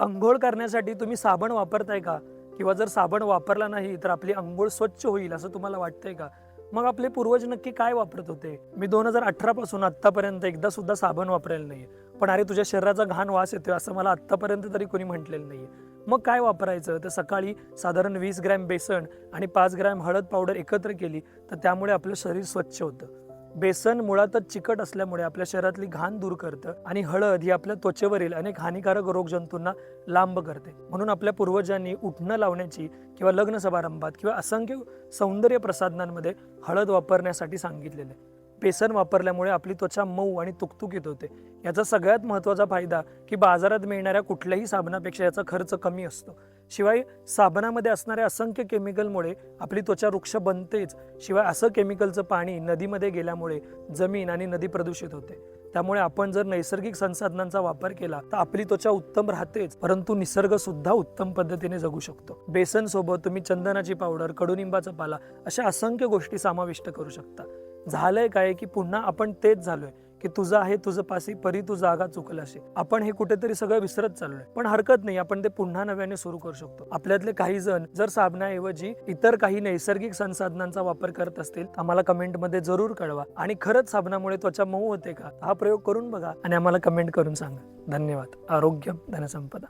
अंघोळ करण्यासाठी तुम्ही साबण वापरताय का? किंवा जर साबण वापरला नाही तर आपली अंघोळ स्वच्छ होईल असं तुम्हाला वाटतंय का? मग आपले पूर्वज नक्की काय वापरत होते? मी दोन हजार अठरा पासून आतापर्यंत एकदा सुद्धा साबण वापरायला नाहीये. पण अरे तुझ्या शरीराचा घाण वास येतोय असं मला आतापर्यंत तरी कोणी म्हटलेलं नाहीये. मग काय वापरायचं? तर सकाळी साधारण वीस ग्रॅम बेसन आणि पाच ग्रॅम हळद पावडर एकत्र केली तर त्यामुळे आपलं शरीर स्वच्छ होतं. बेसन मुळातच चिकट असल्यामुळे आपल्या शरीरातली घाण दूर करतं आणि हळद ही आपल्या त्वचेवरील अनेक हानिकारक रोगजंतूंना लांब करते. म्हणून आपल्या पूर्वजांनी उठणं लावण्याची किंवा लग्न समारंभात किंवा असंख्य सौंदर्य प्रसाधनांमध्ये हळद वापरण्यासाठी सांगितलेले बेसन वापरल्यामुळे आपली त्वचा मऊ आणि तुकतुकीत होते. याचा सगळ्यात महत्त्वाचा फायदा की बाजारात मिळणाऱ्या कुठल्याही साबणापेक्षा याचा खर्च कमी असतो. शिवाय साबणामध्ये असणाऱ्या असंख्य केमिकलमुळे आपली त्वचा वृक्ष बनतेच. शिवाय असं केमिकलचं पाणी नदीमध्ये गेल्यामुळे जमीन आणि नदी प्रदूषित होते. त्यामुळे आपण जर नैसर्गिक संसाधनांचा वापर केला तर आपली त्वचा उत्तम राहतेच परंतु निसर्ग सुद्धा उत्तम पद्धतीने जगू शकतो. बेसन सोबत तुम्ही चंदनाची पावडर कडुनिंबाचा पाला अशा असंख्य गोष्टी समाविष्ट करू शकता. झालंय काय की पुन्हा आपण तेच झालोय. की तुझं आहे तुझं पासी परी तू जागा चुकलाशी आपण हे कुठेतरी सगळं विसरत चाललोय. पण हरकत नाही आपण ते पुन्हा नव्याने सुरू करू शकतो. आपल्यातले काही जण जर साबणाऐवजी इतर काही नैसर्गिक संसाधनांचा वापर करत असतील आम्हाला कमेंटमध्ये जरूर कळवा. आणि खरंच साबणामुळे त्वचा मऊ होते का? हा प्रयोग करून बघा आणि आम्हाला कमेंट करून सांगा. धन्यवाद. आरोग्य धनसंपदा.